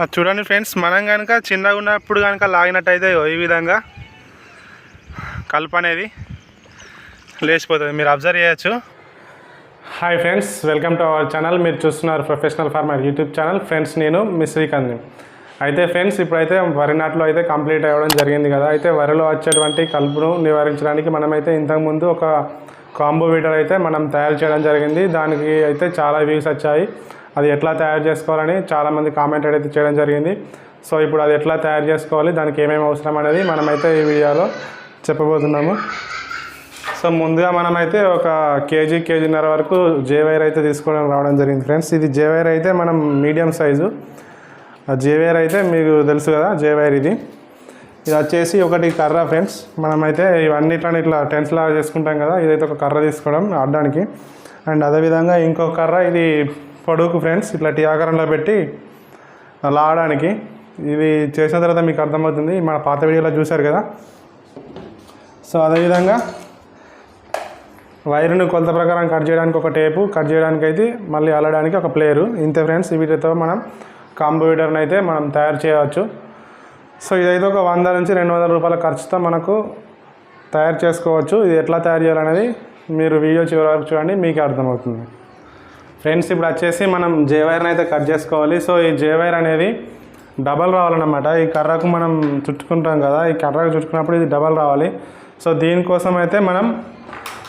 అది చూడండి ఫ్రెండ్స్ మనం కనుక చిన్నగా ఉన్నప్పుడు కనుక లాగినట్టయితే ఈ విధంగా కలుపు అనేది లేచిపోతుంది. మీరు అబ్జర్వ్ చేయొచ్చు. Hi friends welcome to our channel మీరు చూస్తున్నారు professional farmer YouTube channel friends నేను మీ శ్రీకాంత్ని. అయితే ఫ్రెండ్స్ ఇప్పుడైతే వరి నాట్లో అయితే కంప్లీట్ అవ్వడం జరిగింది కదా. అయితే వరిలో వచ్చేటువంటి కలుపును నివారించడానికి మనమైతే ఇంతకుముందు ఒక కాంబో వీటర్ అయితే మనం తయారు చేయడం జరిగింది. దానికి అయితే చాలా వ్యూస్ వచ్చాయి. అది ఎట్లా తయారు చేసుకోవాలని చాలామంది కామెంట్ అయితే చేయడం జరిగింది. సో ఇప్పుడు అది ఎట్లా తయారు చేసుకోవాలి దానికి ఏమేమి అవసరం అనేది మనమైతే ఈ వీడియోలో చెప్పబోతున్నాము. సో ముందుగా మనమైతే ఒక కేజీ కేజీన్నర వరకు జేవైర్ అయితే తీసుకోవడం రావడం జరిగింది ఫ్రెండ్స్. ఇది జేవైర్ అయితే మనం మీడియం సైజు. జేవైర్ అయితే మీకు తెలుసు కదా జేవైర్ ఇది. ఇది వచ్చేసి ఒకటి కర్ర ఫ్రెండ్స్. మనమైతే ఇవన్నీ ఇట్లా ఇట్లా టెన్స్ లాగా చేసుకుంటాం కదా ఇదైతే ఒక కర్ర తీసుకోవడం ఆడడానికి. అండ్ అదేవిధంగా ఇంకో కర్ర ఇది పడుకు ఫ్రెండ్స్ ఇట్లా టీ ఆకారంలో పెట్టి లాగడానికి ఇది చేసిన తర్వాత మీకు అర్థమవుతుంది మన పాత వీడియోలో చూశారు కదా. సో అదేవిధంగా వైర్ను కొలత ప్రకారం కట్ చేయడానికి ఒక టేపు కట్ చేయడానికి అయితే మళ్ళీ అల్లడానికి ఒక ప్లేయరు. ఇంతే ఫ్రెండ్స్ వీటితో మనం కాంబో అయితే మనం తయారు చేయవచ్చు. సో ఇదైతే ఒక వంద నుంచి రెండు వందల రూపాయల ఖర్చుతో మనకు తయారు చేసుకోవచ్చు. ఇది ఎట్లా తయారు చేయాలనేది మీరు వీడియో చివరి వరకు చూడండి మీకు అర్థమవుతుంది. ఫ్రెండ్స్ ఇప్పుడు వచ్చేసి మనం జే వైర్ని అయితే కట్ చేసుకోవాలి. సో ఈ జే వైర్ అనేది డబల్ రావాలన్నమాట. ఈ కర్రకు మనం చుట్టుకుంటాం కదా ఈ కర్రకు చుట్టుకున్నప్పుడు ఇది డబల్ రావాలి. సో దీనికోసం అయితే మనం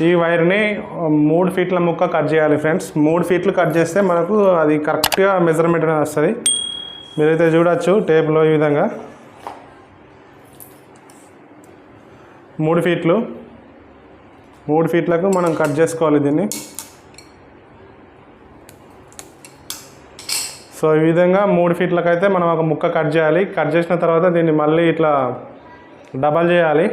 ఈ వైర్ని మూడు ఫీట్ల ముక్క కట్ చేయాలి ఫ్రెండ్స్. మూడు ఫీట్లు కట్ చేస్తే మనకు అది కరెక్ట్గా మెజర్మెంట్ అనేది వస్తుంది. మీరైతే చూడొచ్చు టేప్లో ఈ విధంగా. మూడు ఫీట్లు మూడు ఫీట్లకు మనం కట్ చేసుకోవాలి దీన్ని. సో ఈ విధంగా మూడు ఫీట్లకు అయితే మనం ఒక ముక్క కట్ చేయాలి. కట్ చేసిన తర్వాత దీన్ని మళ్ళీ ఇట్లా డబల్ చేయాలి.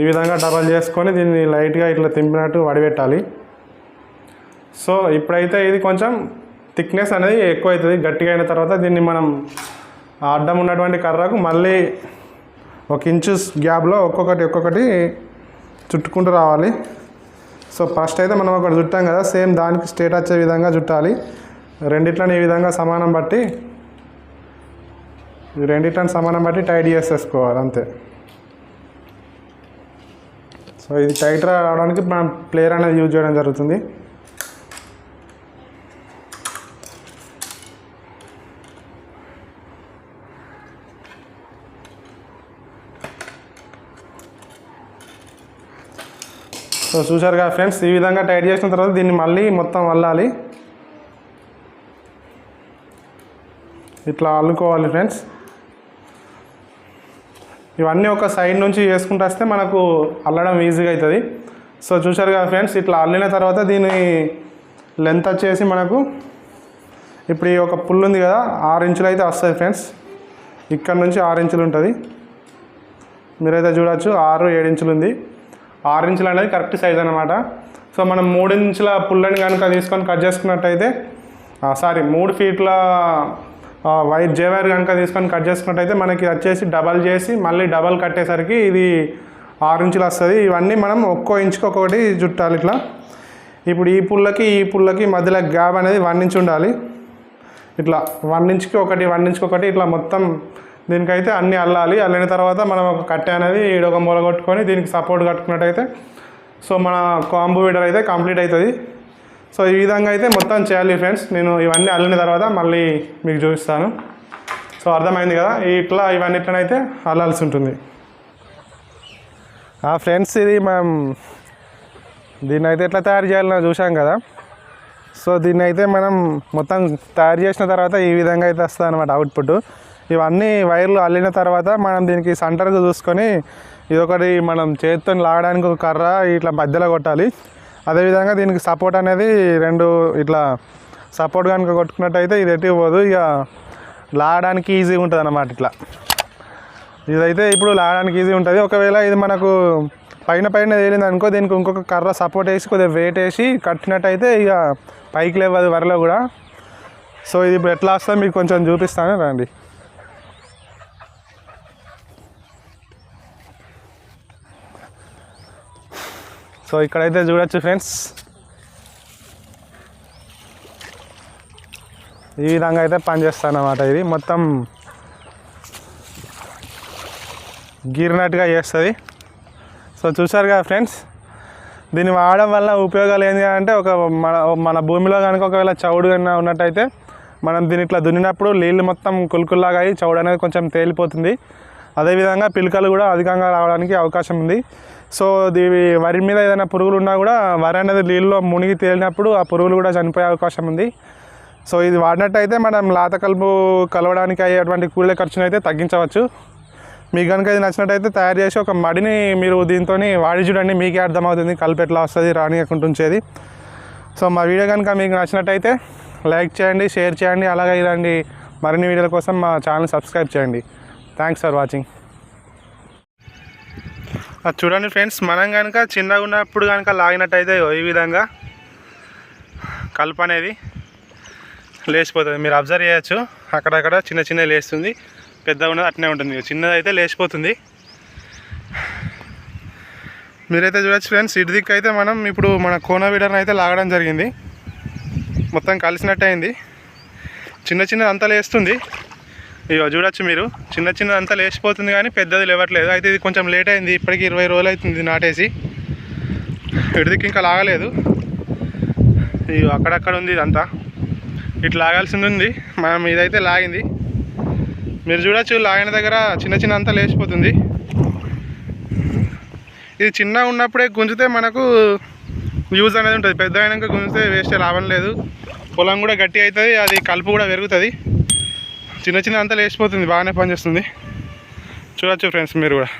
ఈ విధంగా డబల్ చేసుకొని దీన్ని లైట్గా ఇట్లా తింపినట్టు వడిపెట్టాలి సో ఇప్పుడైతే ఇది కొంచెం థిక్నెస్ అనేది ఎక్కువ అవుతుంది గట్టిగా అయిన తర్వాత దీన్ని మనం అడ్డం ఉన్నటువంటి కర్రకు మళ్ళీ ఒక ఇంచు గ్యాప్లో ఒక్కొక్కటి ఒక్కొక్కటి చుట్టుకుంటూ రావాలి. సో ఫస్ట్ అయితే మనం ఒకటి చుట్టాం కదా సేమ్ దానికి స్టేట్ వచ్చే విధంగా చుట్టాలి రెండిట్లని ఈ విధంగా సమానం బట్టి ఈ రెండిట్లని సమానం బట్టి టైట్ చేసేసుకోవాలి అంతే. సో ఇది టైట్ రావడానికి మనం ప్లేయర్ అనేది యూజ్ చేయడం జరుగుతుంది. సో చూసారు కదా ఫ్రెండ్స్ ఈ విధంగా టైట్ చేసిన తర్వాత దీన్ని మళ్ళీ మొత్తం అల్లాలి. ఇట్లా అల్లుకోవాలి ఫ్రెండ్స్. ఇవన్నీ ఒక సైడ్ నుంచి చేసుకుంటూ వస్తే మనకు అల్లడం ఈజీగా అవుతుంది. సో చూసారు కదా ఫ్రెండ్స్ ఇట్లా అల్లిన తర్వాత దీని లెంత్ వచ్చేసి మనకు ఇప్పుడు ఈ ఒక పుల్ ఉంది కదా ఆరు ఇంచులు అయితే వస్తుంది ఫ్రెండ్స్. ఇక్కడ నుంచి ఆరు ఇంచులు ఉంటుంది. మీరైతే చూడొచ్చు ఆరు ఏడు ఇంచులు ఉంది. ఆరు ఇంచులు అనేది కరెక్ట్ సైజ్ అనమాట సో మనం మూడు ఇంచుల పుల్లని కనుక తీసుకొని కట్ చేసుకున్నట్టయితే సారీ మూడు ఫీట్ల ఆ, వైట్ జేవైర్ కనుక తీసుకొని కట్ చేసుకున్నట్టయితే మనకి వచ్చేసి డబల్ చేసి మళ్ళీ డబల్ కట్టేసరికి ఇది ఆరు ఇంచులు వస్తుంది. ఇవన్నీ మనం ఒక్కో ఇంచుకి ఒక్కొక్కటి చుట్టాలి ఇట్లా. ఇప్పుడు ఈ పుల్లకి ఈ పుల్లకి మధ్యలో గ్యాప్ అనేది వన్ ఇంచ్ ఉండాలి. ఇట్లా వన్ ఇంచ్కి ఒకటి వన్ ఇంచ్కి ఒకటి ఇట్లా మొత్తం దీనికైతే అన్నీ అల్లాలి. అల్లిన తర్వాత మనం ఒక కట్టె అనేది ఈడొక మూల కొట్టుకొని దీనికి సపోర్ట్ కట్టుకున్నట్టయితే సో మన కాంబో వీడర్ అయితే కంప్లీట్ అవుతుంది సో ఈ విధంగా అయితే మొత్తం చేయాలి ఫ్రెండ్స్ నేను ఇవన్నీ అల్లిన తర్వాత మళ్ళీ మీకు చూపిస్తాను. సో అర్థమైంది కదా? ఇట్లా ఇవన్నిట్లనైతే అల్లాల్సి ఉంటుంది. ఫ్రెండ్స్ ఇది మనం దీన్ని అయితే ఎట్లా తయారు చేయాలని చూసాం కదా? సో దీన్ని అయితే మనం మొత్తం తయారు చేసిన తర్వాత ఈ విధంగా అయితే వస్తుంది అనమాట అవుట్పుట్ ఇవన్నీ వైర్లు అల్లిన తర్వాత మనం దీనికి సెంటర్గా చూసుకొని ఇది ఒకటి మనం చేతితో లాగడానికి ఒక కర్ర ఇట్లా మధ్యలో కొట్టాలి. అదేవిధంగా దీనికి సపోర్ట్ అనేది రెండు ఇట్లా సపోర్ట్ కనుక కొట్టుకున్నట్టయితే ఇది ఎట్టి పోదు. ఇక లాగడానికి ఈజీగా ఉంటుంది అన్నమాట ఇట్లా. ఇదైతే ఇప్పుడు లాగడానికి ఈజీ ఉంటుంది. ఒకవేళ ఇది మనకు పైన పైన తేలింది అనుకో దీనికి ఇంకొక కర్ర సపోర్ట్ వేసి కొద్దిగా వెయిట్ వేసి కట్టినట్టయితే ఇక పైకి లేవదు వరలో కూడా. సో ఇది ఇప్పుడు ఎట్లా వస్తుందో మీకు కొంచెం చూపిస్తాను రండి. సో ఇక్కడైతే చూడొచ్చు ఫ్రెండ్స్. ఈ విధంగా అయితే పనిచేస్తానమాట ఇది. మొత్తం గీరినట్టుగా చేస్తుంది. సో చూసారుగా ఫ్రెండ్స్ దీన్ని వాడడం వల్ల ఉపయోగాలు ఏంటి అంటే ఒక మన మన భూమిలో కనుక ఒకవేళ చౌడు అయినా ఉన్నట్టయితే మనం దీని ఇట్లా దున్నినప్పుడు నీళ్ళు మొత్తం కులుకుల్లాగా అయ్యి చౌడు అనేది కొంచెం తేలిపోతుంది. అదేవిధంగా పిలకలు కూడా అధికంగా రావడానికి అవకాశం ఉంది. సో దీని వరి మీద ఏదైనా పురుగులు ఉన్నా కూడా వరి అనేది నీళ్ళలో మునిగి తేలినప్పుడు ఆ పురుగులు కూడా చనిపోయే అవకాశం ఉంది. సో ఇది వాడినట్టయితే మనం లాత కలుపు కలవడానికి అయ్యేటువంటి కూలీల ఖర్చును అయితే తగ్గించవచ్చు. మీకు కనుక ఇది నచ్చినట్టయితే తయారు చేసి ఒక మడిని మీరు దీంతో వాడి చూడండి మీకే అర్థమవుతుంది కలుపు ఎట్లా వస్తుంది రానియకుండా ఉంచేది. సో మా వీడియో కనుక మీకు నచ్చినట్టయితే లైక్ చేయండి షేర్ చేయండి అలాగే ఇలాంటి మరిన్ని వీడియోల కోసం మా ఛానల్ సబ్స్క్రైబ్ చేయండి. థ్యాంక్స్ ఫర్ వాచింగ్ చూడండి ఫ్రెండ్స్ మనం కనుక చిన్నగా ఉన్నప్పుడు కనుక లాగినట్టయితే ఈ విధంగా కలుపు అనేది లేచిపోతుంది. మీరు అబ్జర్వ్ చేయొచ్చు. అక్కడక్కడ చిన్న చిన్న లేస్తుంది. పెద్దగా ఉన్నది అట్నే ఉంటుంది. చిన్నది అయితే లేచిపోతుంది. మీరైతే చూడొచ్చు ఫ్రెండ్స్ ఇటు దిక్కు అయితే మనం ఇప్పుడు మన కోన వీడర్ని అయితే లాగడం జరిగింది. మొత్తం కలిసినట్టు అయింది. చిన్న చిన్నది అంతా లేస్తుంది. ఇక చూడొచ్చు మీరు. చిన్న చిన్నది అంతా లేచిపోతుంది కానీ పెద్దది లేవట్లేదు. అయితే ఇది కొంచెం లేట్ అయింది. ఇప్పటికి ఇరవై రోజులు అవుతుంది నాటేసి. ఇడిదికి ఇంకా లాగలేదు. ఇక అక్కడక్కడ ఉంది ఇదంతా. ఇటు లాగాల్సింది ఉంది. మనం ఇదైతే లాగింది. మీరు చూడొచ్చు లాగిన దగ్గర చిన్న చిన్న అంతా లేచిపోతుంది. ఇది చిన్నగా ఉన్నప్పుడే గుంజితే మనకు యూజ్ అనేది ఉంటుంది. పెద్ద అయినాక గుంజితే వేస్ట్ లాభం లేదు. పొలం కూడా గట్టి అవుతుంది అది కలుపు కూడా పెరుగుతుంది. చిన్న చిన్న అంతా లేచిపోతుంది బాగానే పనిచేస్తుంది. చూడొచ్చు ఫ్రెండ్స్ మీరు కూడా.